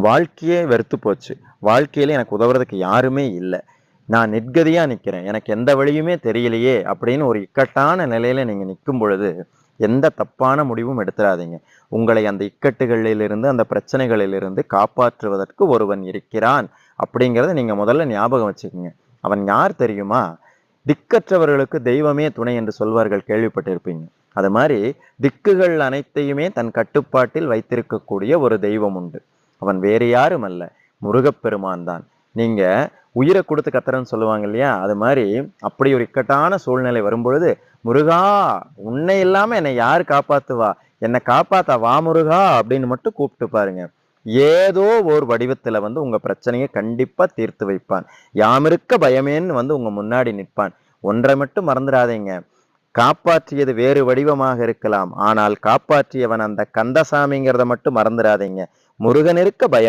வாழ்க்கையே வெறுத்து போச்சு. வாழ்க்கையில எனக்கு உதவுறதுக்கு யாருமே இல்லை. நான் நிர்கதியா நிற்கிறேன் எனக்கு எந்த வழியுமே தெரியலையே அப்படின்னு ஒரு இக்கட்டான நிலையில நீங்க நிற்கும் பொழுது எந்த தப்பான முடிவும் எடுத்துடாதீங்க. உங்களை அந்த இக்கட்டுகளிலிருந்து அந்த பிரச்சனைகளிலிருந்து காப்பாற்றுவதற்கு ஒருவன் இருக்கிறான் அப்படிங்கிறத நீங்க முதல்ல ஞாபகம் வச்சுக்கோங்க. அவன் யார் தெரியுமா? திக்கற்றவர்களுக்கு தெய்வமே துணை என்று சொல்வார்கள் கேள்விப்பட்டிருப்பீங்க. அது மாதிரி திக்குகள் அனைத்தையுமே தன் கட்டுப்பாட்டில் வைத்திருக்கக்கூடிய ஒரு தெய்வம் உண்டு. அவன் வேறு யாரும் அல்ல. முருகப்பெருமான் தான். நீங்க உயிரை கொடுத்து கத்துறன்னு சொல்லுவாங்க இல்லையா? அது மாதிரி அப்படி ஒரு இக்கட்டான சூழ்நிலை வரும்பொழுது முருகா உன்னை இல்லாம என்னை யார் காப்பாத்துவா? என்னை காப்பாத்தா வா முருகா அப்படின்னு மட்டும் கூப்பிட்டு பாருங்க. ஏதோ ஒரு வடிவத்துல வந்து உங்க பிரச்சனையை கண்டிப்பா தீர்த்து வைப்பான். யாமிருக்க பயமேன்னு வந்து உங்க முன்னாடி நிற்பான். ஒன்றை மட்டும் மறந்துடாதீங்க. காப்பாற்றியது வேறு வடிவமாக இருக்கலாம். ஆனால் காப்பாற்றியவன் அந்த கந்தசாமிங்கிறத மட்டும் மறந்துடாதீங்க. முருகனிருக்க பயம்